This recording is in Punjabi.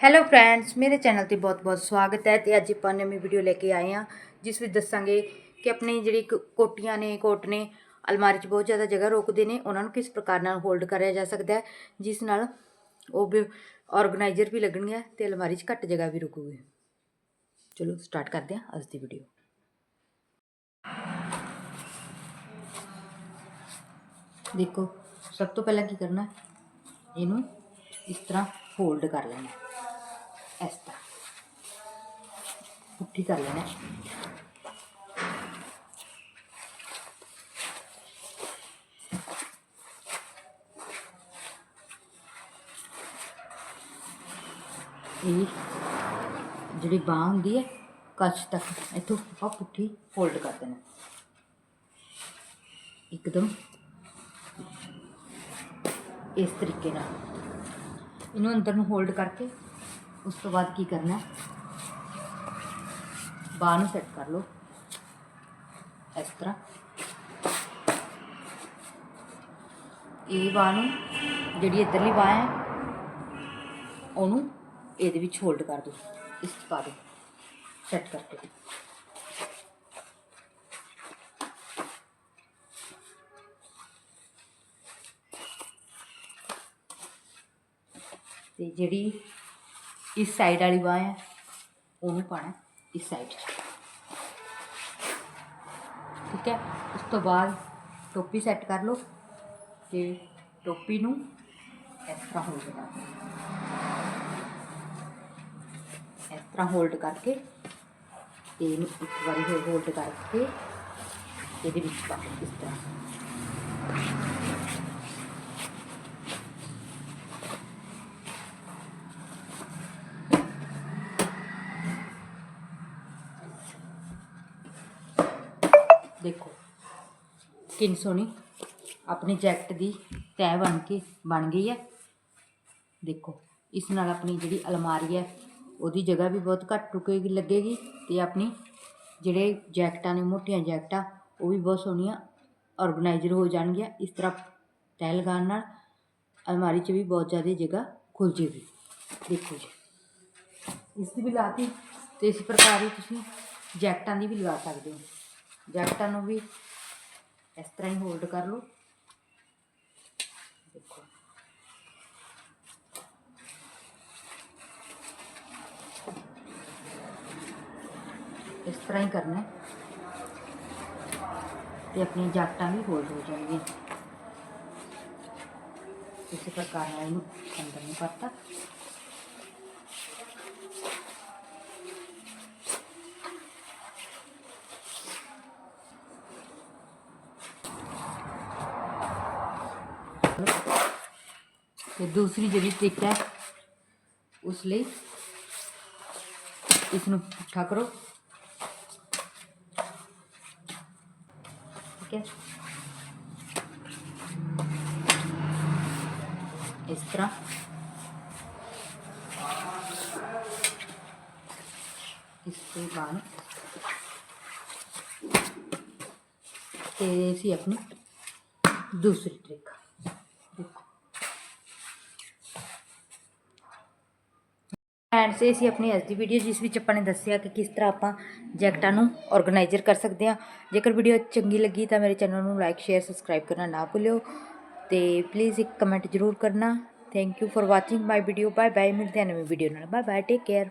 ਹੈਲੋ ਫਰੈਂਡਸ ਮੇਰੇ ਚੈਨਲ ਤੇ ਬਹੁਤ-ਬਹੁਤ ਸਵਾਗਤ ਹੈ ਤੇ ਅੱਜ ਆਪਾਂ ਨਵੀਂ ਵੀਡੀਓ ਲੈ ਕੇ ਆਏ ਹਾਂ, ਜਿਸ ਵਿੱਚ ਦੱਸਾਂਗੇ ਕਿ ਆਪਣੀ ਜਿਹੜੀ ਕ- ਕੋਟੀਆਂ ਨੇ, ਕੋਟ ਨੇ, ਅਲਮਾਰੀ 'ਚ ਬਹੁਤ ਜ਼ਿਆਦਾ ਜਗ੍ਹਾ ਰੋਕਦੇ ਨੇ, ਉਹਨਾਂ ਨੂੰ ਕਿਸ ਪ੍ਰਕਾਰ ਨਾਲ ਹੋਲਡ ਕਰਿਆ ਜਾ ਸਕਦਾ ਹੈ, ਜਿਸ ਨਾਲ ਉਹ ਵੀ ਆਰਗੇਨਾਈਜ਼ਰ ਵੀ ਲੱਗਣਗੇ ਤੇ ਅਲਮਾਰੀ 'ਚ ਘੱਟ ਜਗ੍ਹਾ ਵੀ ਰੁਕੂਗੀ। ਚਲੋ ਸਟਾਰਟ ਕਰਦੇ ਹਾਂ ਅੱਜ ਦੀ ਵੀਡੀਓ ਦੇਖੋ, ਸਭ ਤੋਂ ਪਹਿਲਾਂ ਕੀ ਕਰਨਾ ਇਹਨੂੰ ਇਸ ਤਰ੍ਹਾਂ ਫੋਲਡ ਕਰ ਲੈਣਾ ਇਸ ਤਰ੍ਹਾਂ। ਪੁੱਠੀ ਕਰ ਲੈਣਾ ਇਹ ਜਿਹੜੀ ਬਾਹ ਹੁੰਦੀ ਹੈ ਕੱਚ ਤੱਕ, ਇੱਥੋਂ ਆ ਪੁੱਠੀ ਫੋਲਡ ਕਰ ਦੇਣਾ ਇੱਕਦਮ ਇਸ ਤਰੀਕੇ ਨਾਲ। ਇਹਨੂੰ ਅੰਦਰ ਨੂੰ ਹੋਲਡ ਕਰਕੇ ਉਸ ਤੋਂ ਬਾਅਦ ਕੀ ਕਰਨਾ ਹੈ? ਨੂੰ ਸੈੱਟ ਕਰ ਲਓ। ਇਸ ਤਰ੍ਹਾਂ। ਇਹ ਬਾਹ ਨੂੰ ਜਿਹੜੀ ਇੱਧਰਲੀ ਬਾਹ ਹੈ, ਉਹਨੂੰ ਇਹਦੇ ਵਿੱਚ ਹੋਲਡ ਕਰ ਦਿਓ। ਇਸ 'ਚ ਪਾ ਦਿਓ। ਸੈੱਟ ਕਰਕੇ। ਤੇ ਜਿਹੜੀ ਇਸ ਸਾਈਡ ਵਾਲੀ ਬਾਹ ਹੈ, ਉਹਨੂੰ ਪਾਣਾ ਇਸ ਸਾਈਡ 'ਚ। ਠੀਕ ਹੈ? ਉਸ ਤੋਂ ਬਾਅਦ ਟੋਪੀ ਸੈੱਟ ਕਰ ਲਓ ਤੇ ਟੋਪੀ ਨੂੰ ਇਸ ਤਰ੍ਹਾਂ ਹੋਲਡ ਕਰ ਇਸ ਤਰ੍ਹਾਂ ਹੋਲਡ ਕਰਕੇ ਤੇ ਇਹਨੂੰ ਇੱਕ ਵਾਰੀ ਹੋਲਡ ਕਰਕੇ ਇਹਦੇ ਵਿੱਚ ਪਾ ਇਸ ਤਰ੍ਹਾਂ। ਦੇਖੋ। ਕਿੰਨੀ ਸੋਹਣੀ ਆਪਣੀ ਜੈਕਟ ਦੀ ਤੈਅ ਬਣ ਕੇ, ਬਣ ਗਈ ਹੈ। ਦੇਖੋ, ਇਸ ਨਾਲ ਆਪਣੀ ਜਿਹੜੀ ਅਲਮਾਰੀ ਹੈ, ਉਹਦੀ ਜਗ੍ਹਾ ਵੀ ਬਹੁਤ ਘੱਟ ਰੁਕੇਗੀ ਲੱਗੇਗੀ ਤੇ ਆਪਣੀ ਜਿਹੜੇ ਜੈਕਟਾਂ ਨੇ, ਮੋਟੀਆਂ ਜੈਕਟਾਂ, ਉਹ ਵੀ ਬਹੁਤ ਸੋਹਣੀਆਂ ਆਰਗੇਨਾਈਜ਼ਰ ਹੋ ਜਾਣਗੀਆਂ। ਇਸ ਤਰ੍ਹਾਂ ਤੈਅ ਲਗਾਉਣ ਨਾਲ ਅਲਮਾਰੀ 'ਚ ਵੀ ਬਹੁਤ ਜ਼ਿਆਦਾ ਜਗ੍ਹਾ ਖੁੱਲ ਜੇਗੀ। ਦੇਖੋ ਜੀ। ਇਸ ਦੀ ਵੀ ਲਾਤੀ ਤੇ ਇਸ ਪ੍ਰਕਾਰ ਹੀ ਤੁਸੀਂ ਜੈਕਟਾਂ ਦੀ ਵੀ ਲਗਾ ਸਕਦੇ ਹੋ। ਜੈਕਟਾਂ ਨੂੰ ਵੀ, ਇਸ ਤਰ੍ਹਾਂ ਹੀ ਹੋਲਡ ਕਰ ਲਓ। ਦੇਖੋ। ਇਸ ਤਰ੍ਹਾਂ ਹੀ ਕਰਨਾ ਹੈ। ਤੇ ਆਪਣੀ ਜੈਕਟਾਂ ਵੀ ਹੋਲਡ ਹੋ ਜਾਣਗੀਆਂ। ਇਸੇ ਪ੍ਰਕਾਰ ਨਾਲ ਇਹਨੂੰ ਅੰਦਰ ਨੂੰ ਤੇ ਦੂਸਰੀ ਜਿਹੜੀ ਟ੍ਰਿਕ ਹੈ ਉਸ ਲਈ ਇਸ ਨੂੰ ਪੁੱਠਾ ਕਰੋ ਠੀਕ ਹੈ ਇਸ ਤਰ੍ਹਾਂ ਇਸ ਤੇ ਬਾਅਦ ਤੇ ਅਸੀਂ ਆਪਣੀ ਦੂਸਰੀ ਟ੍ਰਿਕ ਦੇਖੋ ਐਂਡ ਇਹ ਸੀ ਆਪਣੀ ਅੱਜ ਦੀ ਵੀਡੀਓ ਜਿਸ ਵਿੱਚ ਆਪਾਂ ਨੇ ਦੱਸਿਆ ਕਿ ਕਿਸ ਤਰ੍ਹਾਂ ਆਪਾਂ ਜੈਕਟਾਂ ਨੂੰ ਆਰਗੇਨਾਈਜ਼ਰ ਕਰ ਸਕਦੇ ਹਾਂ। ਜੇਕਰ ਵੀਡੀਓ ਚੰਗੀ ਲੱਗੀ ਤਾਂ ਮੇਰੇ ਚੈਨਲ ਨੂੰ ਲਾਈਕ ਸ਼ੇਅਰ ਸਬਸਕ੍ਰਾਈਬ ਕਰਨਾ ਨਾ ਭੁੱਲਿਓ। ਤੇ ਪਲੀਜ਼ ਇੱਕ ਕਮੈਂਟ ਜ਼ਰੂਰ ਕਰਨਾ। Thank you for watching my video bye bye ਮਿਲਦੇ ਹਾਂ ਨਵੀਂ ਵੀਡੀਓ ਨਾਲ। Bye bye take care